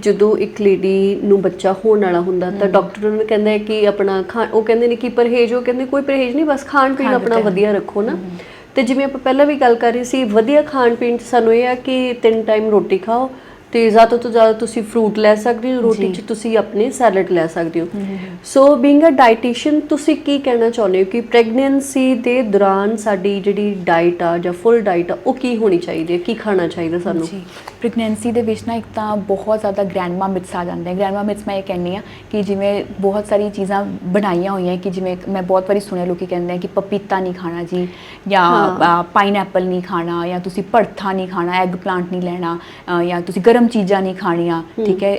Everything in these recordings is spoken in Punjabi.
ਜਦੋਂ ਇੱਕ ਲੇਡੀ ਨੂੰ ਬੱਚਾ ਹੋਣ ਵਾਲਾ ਹੁੰਦਾ ਤਾਂ ਡਾਕਟਰ ਉਹਨੂੰ ਕਹਿੰਦਾ ਹੈ ਕਿ ਆਪਣਾ ਖਾ ਉਹ ਕਹਿੰਦੇ ਨੇ ਕਿ ਪਰਹੇਜ਼ ਉਹ ਕਹਿੰਦੇ ਕੋਈ ਪਰਹੇਜ਼ ਨਹੀਂ ਬਸ ਖਾਣ ਪੀਣ ਖਾਣ ਆਪਣਾ ਪੀਣ। ਵਧੀਆ ਰੱਖੋ ਨਾ। ਤੇ ਜਿਵੇਂ ਆਪਾਂ ਪਹਿਲਾਂ ਵੀ ਗੱਲ ਕਰ ਰਹੇ ਸੀ ਵਧੀਆ ਖਾਣ ਪੀਣ 'ਚ ਸਾਨੂੰ ਇਹ ਆ ਕਿ ਤਿੰਨ ਟਾਈਮ ਰੋਟੀ ਖਾਓ ਤੇ ਜ਼ਿਆਦਾ ਤੋਂ ਜ਼ਿਆਦਾ ਤੁਸੀਂ ਫਰੂਟ ਲੈ ਸਕਦੇ ਹੋ ਰੋਟੀ। 'ਚ ਤੁਸੀਂ ਆਪਣੇ ਸੈਲਡ ਲੈ ਸਕਦੇ ਹੋ। ਸੋ ਬੀਇੰਗ ਅ ਡਾਈਟੀਸ਼ੀਅਨ ਤੁਸੀਂ ਕੀ ਕਹਿਣਾ ਚਾਹੁੰਦੇ ਹੋ ਕਿ ਪ੍ਰੈਗਨੈਂਸੀ ਦੇ ਦੌਰਾਨ ਸਾਡੀ ਜਿਹੜੀ ਡਾਈਟ ਆ ਜਾਂ ਫੁੱਲ ਡਾਈਟ ਆ ਉਹ ਕੀ ਹੋਣੀ ਚਾਹੀਦੀ ਹੈ? ਕੀ ਖਾਣਾ ਚਾਹੀਦਾ ਸਾਨੂੰ? ਪ੍ਰੈਗਨੈਂਸੀ ਦੇ ਵਿੱਚ ਨਾ ਇੱਕ ਤਾਂ ਬਹੁਤ ਜ਼ਿਆਦਾ ਗ੍ਰੈਂਡਮਾ ਮਿਥਸ ਆ ਜਾਂਦੇ ਆ। ਗ੍ਰੈਂਡਮਾ ਮਿਥਸ ਮੈਂ ਇਹ ਕਹਿੰਨੀ ਆ ਕਿ ਜਿਵੇਂ ਬਹੁਤ ਸਾਰੀ ਚੀਜ਼ਾਂ ਬਣਾਈਆਂ ਹੋਈਆਂ ਕਿ ਜਿਵੇਂ ਮੈਂ ਬਹੁਤ ਵਾਰੀ ਸੁਣਿਆ ਲੋਕੀ ਕਹਿੰਦੇ ਆ ਕਿ ਪਪੀਤਾ ਨਹੀਂ ਖਾਣਾ ਜੀ। ਜਾਂ ਪਾਈਨਐਪਲ ਨਹੀਂ ਖਾਣਾ ਜਾਂ ਤੁਸੀਂ ਭੜਥਾ ਨਹੀਂ ਖਾਣਾ ਐਗ ਪਲਾਂਟ ਨਹੀਂ ਲੈਣਾ ਜਾਂ ਤੁਸੀਂ ਗਰਮ ਚੀਜ਼ਾਂ ਨਹੀਂ ਖਾਣੀਆਂ ਠੀਕ ਹੈ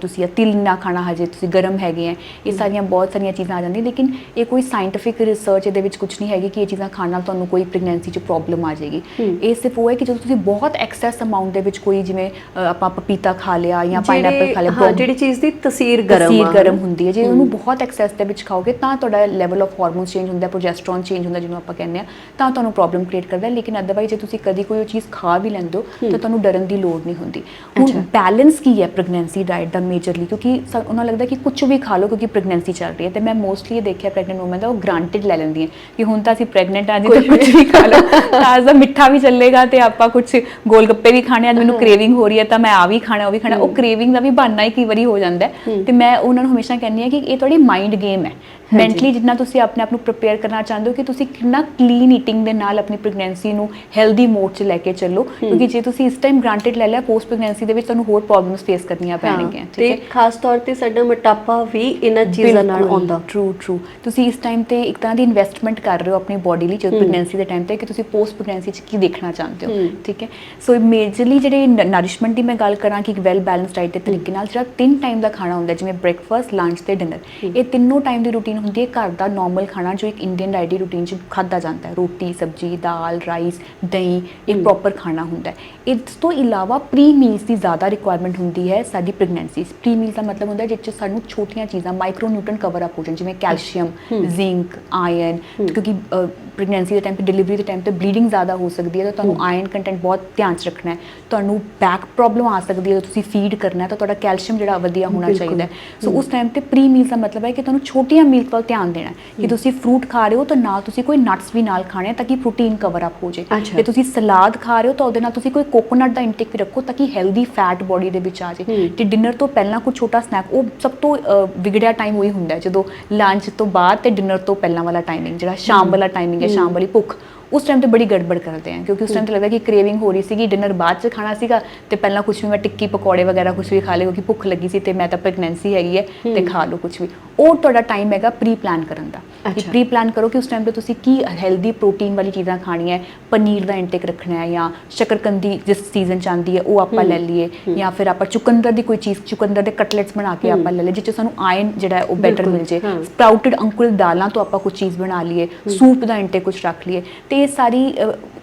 ਤੁਸੀਂ ਤਿਲ ਨਾ ਖਾਣਾ ਹਜੇ ਤੁਸੀਂ ਗਰਮ ਹੈਗੇ ਆ। ਇਹ ਸਾਰੀਆਂ ਬਹੁਤ ਸਾਰੀਆਂ ਚੀਜ਼ਾਂ ਆ ਜਾਂਦੀਆਂ ਲੇਕਿਨ ਇਹ ਕੋਈ ਸਾਇੰਟਿਫਿਕ ਰਿਸਰਚ ਇਹਦੇ ਵਿੱਚ ਕੁਝ ਨਹੀਂ ਹੈਗੀ ਕਿ ਇਹ ਚੀਜ਼ਾਂ ਖਾਣ ਨਾਲ ਤੁਹਾਨੂੰ ਕੋਈ ਪ੍ਰੈਗਨੈਂਸੀ 'ਚ ਪ੍ਰੋਬਲਮ ਆ ਜਾਏਗੀ। ਇਹ ਸਿਰਫ ਉਹ ਹੈ ਕਿ ਜਦੋਂ ਤੁਸੀਂ ਬਹੁਤ ਐਕਸੈਸ ਅਮਾਉਂਟ ਦੇ ਵਿੱਚ ਕੋਈ ਜਿਵੇਂ ਆਪਾਂ ਪਪੀਤਾ ਖਾ ਲਿਆ ਜਾਂ ਪਾਈਨਐਪਲ ਖਾ ਲਿਆ ਹਾਂ ਜਿਹੜੀ ਚੀਜ਼ ਦੀ ਤਸੀਰ ਗਰਮ ਤਸੀਰ ਗਰਮ ਹੁੰਦੀ ਹੈ। ਜੇ ਉਹਨੂੰ ਹੂੰ। ਬਹੁਤ ਐਕਸੈਸ ਦੇ ਵਿੱਚ ਖਾਓਗੇ ਤਾਂ ਤੁਹਾਡਾ ਲੈਵਲ ਆਫ ਹਾਰਮੋਨਸ ਚੇਂਜ ਹੁੰਦਾ ਪ੍ਰੋਜੈਸਟਰੋਨ ਚੇਂਜ ਹੁੰਦਾ ਜਿਹਨੂੰ ਆਪਾਂ ਕਹਿੰਦੇ ਆ ਤਾਂ ਤੁਹਾਨੂੰ ਪ੍ਰੋਬਲਮ ਕ੍ਰੀਏਟ ਕਰਦਾ ਹੈ। ਲੇਕਿਨ ਅਦਰਵਾਈਜ਼ ਜੇ ਤੁਸੀਂ ਕਦੀ ਕੋਈ ਉਹ ਚੀਜ਼ ਖਾ ਵੀ ਲੈਂਦੇ ਹੋ ਤਾਂ ਤੁਹਾਨੂੰ ਡਰਨ ਦੀ ਲੋੜ ਨਹੀਂ ਹੁੰਦੀ। ਹੁਣ। ਬੈਲੈਂਸ ਕੀ ਹੈ ਪ੍ਰੈਗਨੈਂਸੀ ਡਾਈਟ ਦਾ ਮੇਜਰਲੀ ਕਿਉਂਕਿ ਉਹਨਾਂ ਲੱਗਦਾ ਕਿ ਕੁਝ ਵੀ ਖਾ ਲਓ ਕਿਉਂਕਿ ਪ੍ਰੈਗਨੈਂਸੀ ਚੱਲ ਰਹੀ ਹੈ। ਤੇ ਮੈਂ ਮੋਸਟਲੀ ਇਹ ਦੇਖਿਆ ਪ੍ਰੈਗਨੈਂਟ ਔਮਨ ਦਾ ਉਹ ਗ੍ਰਾਂਟਡ ਲੈ ਲੈਂਦੀਆਂ ਕਿ ਹੁਣ ਤਾਂ ਅਸੀਂ ਪ੍ਰੈਗਨੈਂਟ ਆ ਜੀ ਤਾਂ ਕੁਝ ਵੀ ਖਾ ਲਓ। ਤਾਂ ਦਾ ਮਿੱਠਾ ਵੀ ਚੱਲੇਗਾ ਤੇ ਆਪਾਂ ਕੁਝ ਗੋਲ ਗੱਪੇ ਵੀ ਖਾਣੇ ਆ ਮੈਨੂੰ ਕ੍ਰੇਵਿੰਗ ਹੋ ਰਹੀ ਹੈ ਤਾਂ ਮੈਂ ਆ ਵੀ ਖਾਣਾ ਉਹ ਵੀ ਖਾਣਾ। ਉਹ ਕ੍ਰੇਵਿੰਗ ਦਾ ਵੀ ਬਹਾਨਾ ਹੀ ਕਈ ਵਾਰੀ ਹੋ ਜਾਂਦਾ ਹੈ। ਤੇ ਮੈਂ ਉਹਨਾਂ ਨੂੰ ਹਮੇਸ਼ਾ ਕਹਿੰਦੀ ਆ ਕਿ ਇਹ ਤੁਹਾਡੀ ਮਾਈਂਡ ਗੇਮ ਹੈ। ਮੈਂਟਲੀ ਜਿੰਨਾ ਤੁਸੀਂ ਆਪਣੇ ਆਪ ਨੂੰ ਪ੍ਰਿਪੇਅਰ ਕਰਨਾ ਚਾਹੁੰਦੇ ਹੋ ਕਿ ਤੁਸੀਂ ਕਿੰਨਾ ਕਲੀਨ ਈਟਿੰਗ ਦੇ ਨਾਲ ਆਪਣੀ ਪ੍ਰੈਗਨੈਂਸੀ ਨੂੰ ਹੈਲਦੀ ਮੋਡ 'ਚ ਲੈ ਕੇ ਚੱਲੋ ਕਿਉਂਕਿ ਜੇ ਤੁਸੀਂ ਇਸ ਟਾਈਮ ਗ੍ਰਾਂਟਡ ਲੈ ਲਿਆ ਪੋਸਟ ਪ੍ਰੈਗਨੈਂਸੀ ਦੇ ਵਿੱਚ ਤੁਹਾਨੂੰ ਹੋਰ ਪ੍ਰੋਬਲਮਸ ਫੇਸ ਕਰਨੀਆਂ ਪੈਣਗੀਆਂ ਤੇ ਠੀਕ ਹੈ? ਖਾਸ ਤੌਰ ਤੇ ਸਾਡਾ ਮੋਟਾਪਾ ਵੀ ਇਹਨਾਂ ਚੀਜ਼ਾਂ ਨਾਲ ਆਉਂਦਾ। ਟਰੂ ਟਰੂ ਤੁਸੀਂ ਇਸ ਟਾਈਮ ਤੇ ਇੱਕ ਤਰ੍ਹਾਂ ਦੀ ਇਨਵੈਸਟਮੈਂਟ ਕਰ ਰਹੇ ਹੋ ਆਪਣੀ ਬੋਡੀ ਲਈ ਜਦੋਂ ਪ੍ਰੈਗਨੈਂਸੀ ਦੇ ਟਾਈਮ ਤੇ ਕਿ ਤੁਸੀਂ ਪੋਸਟ ਪ੍ਰੈਗਨੈਂਸੀ 'ਚ ਕੀ ਦੇਖਣਾ ਚਾਹੁੰਦੇ ਹੋ। ਠੀਕ ਹੈ? ਸੋ ਮੇਜਰਲੀ ਜਿਹੜੇ ਨਰਿਸ਼ਮੈਂਟ ਦੀ ਮੈਂ ਗੱਲ ਕਰਾਂ ਕਿ ਇੱਕ ਵੈਲ ਬੈਲੈਂਸ ਡਾਈਟ ਦੇ ਤਰੀਕੇ ਨਾਲ ਜਿਹੜਾ ਤਿੰਨ ਟਾਈਮ ਦਾ ਖਾਣਾ ਹੁੰਦਾ ਜਿਵੇਂ ਬ੍ਰੇਕਫਾਸਟ ਲੰਚ ਤੇ ਡਿਨਰ ਇਹ ਤਿੰਨੋਂ ਟਾਈਮ ਦੀ ਰੂਟੀਨ ਹੁੰਦੀ ਹੈ ਘਰ ਦਾ ਨਾਰਮਲ ਖਾਣਾ ਜੋ ਇੱਕ ਇੰਡੀਅਨ ਡਾਈਟ ਦੀ ਰੂਟੀਨ 'ਚ ਖਾਦਾ ਜਾਂਦਾ ਹੈ। ਰੋਟੀ ਸਬਜ਼ੀ ਦਾਲ ਰਾਈਸ ਦਹੀਂ ਇੱਕ ਪ੍ਰੋਪਰ ਖਾਣਾ ਹੁੰਦਾ ਹੈ। ਇਸ ਤੋਂ ਇਲਾਵਾ ਪ੍ਰੀ ਮੀਲਸ ਦੀ ਜ਼ਿਆਦਾ ਰਿਕੁਆਇਰਮੈਂਟ ਹੁੰਦੀ ਹੈ ਸਾਡੀ ਪ੍ਰੈਗਨੈਂਸੀ ਪ੍ਰੀ ਮੀਲ ਦਾ ਮਤਲਬ ਹੁੰਦਾ ਜਿਸ 'ਚ ਸਾਨੂੰ ਛੋਟੀਆਂ ਚੀਜ਼ਾਂ ਮਾਈਕਰੋ ਨਿਊਟ੍ਰਨ ਕਵਰ ਅਪ ਹੋ ਜਾਣ ਜਿਵੇਂ ਕੈਲਸ਼ੀਅਮ ਜ਼ਿੰਕ ਆਇਰਨ ਕਿਉਂਕਿ ਪ੍ਰੈਗਨੈਂਸੀ ਦੇ ਟਾਈਮ ਤੇ ਡਿਲੀਵਰੀ ਦੇ ਟਾਈਮ ਤੇ ਬਲੀਡਿੰਗ ਜ਼ਿਆਦਾ ਹੋ ਸਕਦੀ ਹੈ ਤਾਂ ਤੁਹਾਨੂੰ ਆਇਰਨ ਕੰਟੈਂਟ ਬਹੁਤ ਧਿਆਨ 'ਚ ਰੱਖਣਾ ਹੈ। ਤੁਹਾਨੂੰ ਬੈਕ ਪ੍ਰੋਬਲਮ ਆ ਸਕਦੀ ਹੈ ਜੇ ਤੁਸੀਂ ਫੀਡ ਕਰਨਾ ਹੈ ਤਾਂ ਤੁਹਾਡਾ ਕੈਲਸ਼ੀਅਮ ਜਿਹੜਾ ਵਧੀਆ ਹੋਣਾ। ਚਾਹੀਦਾ ਸੋ ਉਸ ਟਾਈਮ ਤੇ ਪ੍ਰੀ ਮੀਲ ਦਾ ਮਤਲਬ ਹੈ ਕਿ ਤੁਹਾਨੂੰ ਛੋਟੀਆਂ ਮੀਲ ਵੱਲ ਧਿਆਨ ਦੇਣਾ ਕਿ ਤੁਸੀਂ ਫਰੂਟ ਖਾ ਰਹੇ ਹੋ ਤਾਂ ਨਾਲ ਤੁਸੀਂ ਕੋਈ ਨਟਸ ਵੀ ਨਾਲ ਖਾਣੇ ਤਾਂ ਕਿ ਪ੍ਰੋਟੀਨ ਕਵਰ ਅਪ ਹੋ ਜੇ। ਜੇ ਤੁਸੀਂ ਸਲਾਦ ਖਾ ਰਹੇ ਹੋ ਤਾਂ ਉਹਦੇ ਨਾਲ ਤੁਸੀਂ ਕੋਈ ਕੋਕੋਨਟ ਦਾ ਇਨਟੇਕ ਵੀ ਰੱਖੋ ਤਾਂ ਕਿ ਹੈਲਦੀ ਫੈਟ ਬੋਡੀ ਦੇ ਵਿੱਚ ਆ ਜੇ। ਤੇ ਡਿਨਰ ਤੋਂ ਪਹਿਲਾਂ ਕੋਈ ਛੋਟਾ ਸਨੈਕ ਉਹ ਸਭ ਤੋਂ ਵਿਗੜਿਆ ਟਾਈਮ ਉਹੀ ਹੁੰਦਾ ਜਦੋਂ ਲੰਚ ਤੋਂ ਬਾਅਦ ਤੇ ਡਿਨਰ ਤੋਂ ਪਹਿਲਾਂ ਵਾਲਾ ਟਾਈਮਿੰਗ ਜਿਹੜਾ ਸ਼ਾਮ ਵਾਲਾ ਟਾਈਮਿੰਗ ਹੈ ਸ਼ਾਮ ਵਾਲੀ ਭੁੱਖ ਉਸ ਟਾਈਮ ਤੇ ਬੜੀ ਗੜਬੜ ਕਰਦੇ ਆ ਕਿਉਂਕਿ ਉਸ ਟਾਈਮ ਤੇ ਲੱਗਦਾ ਕਿ ਕ੍ਰੇਵਿੰਗ ਹੋ ਰਹੀ ਸੀਗੀ ਡਿਨਰ ਬਾਅਦ ਚ ਖਾਣਾ ਸੀਗਾ ਤੇ ਪਹਿਲਾਂ ਕੁਝ ਵੀ ਮੈਂ ਟਿੱਕੀ ਪਕੌੜੇ ਵਗੈਰਾ ਕੁਝ ਵੀ ਖਾ ਲਏ ਕਿਉਂਕਿ ਭੁੱਖ ਲੱਗੀ ਸੀ ਤੇ ਮੈਂ ਤਾਂ ਪ੍ਰੈਗਨੈਂਸੀ ਹੈਗੀ ਹੈ ਤੇ ਖਾ ਲਓ ਕੁਝ ਵੀ। ਉਹ ਤੁਹਾਡਾ ਟਾਈਮ ਹੈਗਾ ਪ੍ਰੀ ਪਲਾਨ ਕਰਨ ਦਾ। ਕਿ। ਪ੍ਰੀ ਪਲਾਨ ਕਰੋ ਕਿ ਉਸ ਟਾਈਮ ਤੇ ਤੁਸੀਂ ਕੀ ਹੈਲਦੀ ਪ੍ਰੋਟੀਨ ਵਾਲੀ ਚੀਜ਼ਾਂ ਖਾਣੀਆਂ ਹੈ ਪਨੀਰ ਦਾ ਇਨਟੇਕ ਰੱਖਣਾ ਹੈ ਜਾਂ ਸ਼ਕਰਕੰਦੀ ਜਿਸ ਸੀਜ਼ਨ ਚ ਆਉਂਦੀ ਹੈ ਉਹ ਆਪਾਂ ਲੈ ਲਈਏ ਜਾਂ ਫਿਰ ਆਪਾਂ ਚੁਕੰਦਰ ਦੀ ਕੋਈ ਚੀਜ਼ ਚੁਕੰਦਰ ਦੇ ਕਟਲੈਟਸ ਬਣਾ ਕੇ ਆਪਾਂ ਲੈ ਲਈਏ ਜਿਸ ਚ ਸਾਨੂੰ ਆਇਰਨ ਜਿਹੜਾ ਉਹ ਬੈਟਰ ਮਿਲ ਜੇ। ਸਪਰਾਊਟਡ ਅੰਕੁਰਿਤ ਦਾਲਾਂ ਤੋਂ ਆਪਾਂ ਕੁਝ ਚੀਜ਼ ਬਣਾ ਲਈਏ ਸੂਪ ਦਾ ਇਨਟੇਕ ਕੁਝ ਰੱਖ ਲਈਏ ਤੇ ਇਹ ਸਾਰੀ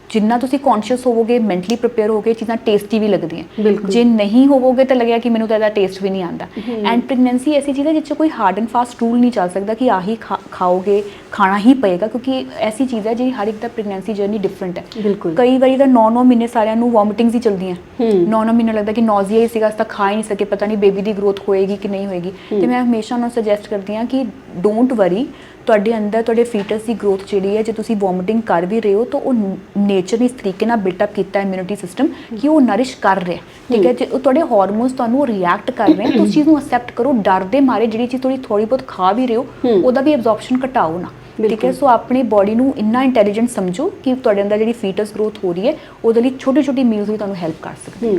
ਜਿੰਨਾ ਤੁਸੀਂ ਕੌਨਸ਼ੀਅਸ ਹੋਵੋਗੇ ਮੈਂਟਲੀ ਪ੍ਰਿਪੇਅਰ ਹੋਗੇ ਚੀਜ਼ਾਂ ਟੇਸਟੀ ਵੀ ਲੱਗਦੀਆਂ। ਜੇ ਨਹੀਂ ਹੋਵੋਗੇ ਤਾਂ ਲੱਗਿਆ ਕਿ ਮੈਨੂੰ ਤਾਂ ਇਹਦਾ ਟੇਸਟ ਵੀ ਨਹੀਂ ਆਉਂਦਾ। ਐਂਡ ਪ੍ਰੈਗਨੈਂਸੀ ਐਸੀ ਚੀਜ਼ ਹੈ ਜਿਸ 'ਚ ਕੋਈ ਹਾਰਡ ਐਂਡ ਫਾਸਟ ਰੂਲ ਨਹੀਂ ਚੱਲ ਸਕਦਾ ਕਿ ਆਹੀ ਖਾਓਗੇ ਖਾਣਾ ਹੀ ਪਏਗਾ ਕਿਉਂਕਿ ਐਸੀ ਚੀਜ਼ ਹੈ ਜਿਹੜੀ ਹਰ ਇੱਕ ਦਾ ਪ੍ਰੈਗਨੈਂਸੀ ਜਰਨੀ ਡਿਫਰੈਂਟ ਹੈ। ਕਈ ਵਾਰੀ ਤਾਂ 9-9 ਮਹੀਨੇ ਸਾਰਿਆਂ ਨੂੰ ਵੋਮਿਟਿੰਗਸ ਹੀ ਚਲਦੀਆਂ। ਹੂੰ। 9-9 ਮਹੀਨੇ ਲੱਗਦਾ ਕਿ ਨੌਜ਼ੀਆ ਹੀ ਸੀਗਾ ਅਸੀਂ ਤਾਂ ਖਾ ਹੀ ਨਹੀਂ ਸਕੇ ਪਤਾ ਨਹੀਂ ਬੇਬੀ ਦੀ ਗਰੋਥ ਹੋਏਗੀ ਕਿ ਨਹੀਂ ਹੋਏਗੀ। ਤੇ ਮੈਂ ਹਮੇਸ਼ਾ ਉਹਨਾਂ ਨੂੰ ਸੁਜੈਸਟ ਕਰਦੀ ਹਾਂ ਕਿ ਡੋਂਟ ਵਰੀ ਤੁਹਾਡੇ ਅੰਦਰ ਤੁਹਾਡੇ ਫੀਟਸ ਦੀ ਗਰੋਥ ਜਿਹੜੀ ਹੈ ਜੇ ਤੁਸੀਂ ਵੋਮਿਟਿੰਗ ਕਰ ਵੀ ਰਹੇ ਹੋ ਤਾਂ ਉਹ ਨੇਚਰ ਨੇ ਇਸ ਤਰੀਕੇ ਨਾਲ ਬਿਲਟ ਅਪ ਕੀਤਾ ਇਮਿਊਨਿਟੀ ਸਿਸਟਮ ਕਿ ਉਹ ਨਰਿਸ਼ ਕਰ ਰਿਹਾ। ਠੀਕ ਹੈ ਜੇ ਤੁਹਾਡੇ ਹਾਰਮੋਨਸ ਤੁਹਾਨੂੰ ਰਿਐਕਟ ਕਰ ਰਹੇ ਹਨ ਤਾਂ ਉਸ ਚੀਜ਼ ਨੂੰ ਅਸੈਪਟ ਕਰੋ ਡਰ ਦੇ ਮਾਰੇ ਜਿਹੜੀ ਚੀਜ਼ ਥੋੜੀ ਥੋੜੀ ਬਹੁਤ ਖਾ ਵੀ ਰਹੇ ਹੋ। ਉਹਦਾ ਵੀ ਐਬਜ਼ੌਰਪਸ਼ਨ ਘਟਾਓ ਨਾ ਠੀਕ ਹੈ। ਸੋ ਆਪਣੀ ਬਾਡੀ ਨੂੰ ਇੰਨਾ ਇੰਟੈਲੀਜੈਂਟ ਸਮਝੋ ਕਿ ਤੁਹਾਡੇ ਅੰਦਰ ਜਿਹੜੀ ਫੀਟਸ ਗਰੋਥ ਹੋ ਰਹੀ ਹੈ ਉਹਦੇ ਲਈ ਛੋਟੀ ਛੋਟੀ ਮੀਲਸ ਵੀ ਤੁਹਾਨੂੰ ਹੈਲਪ ਕਰ ਸਕਦੇ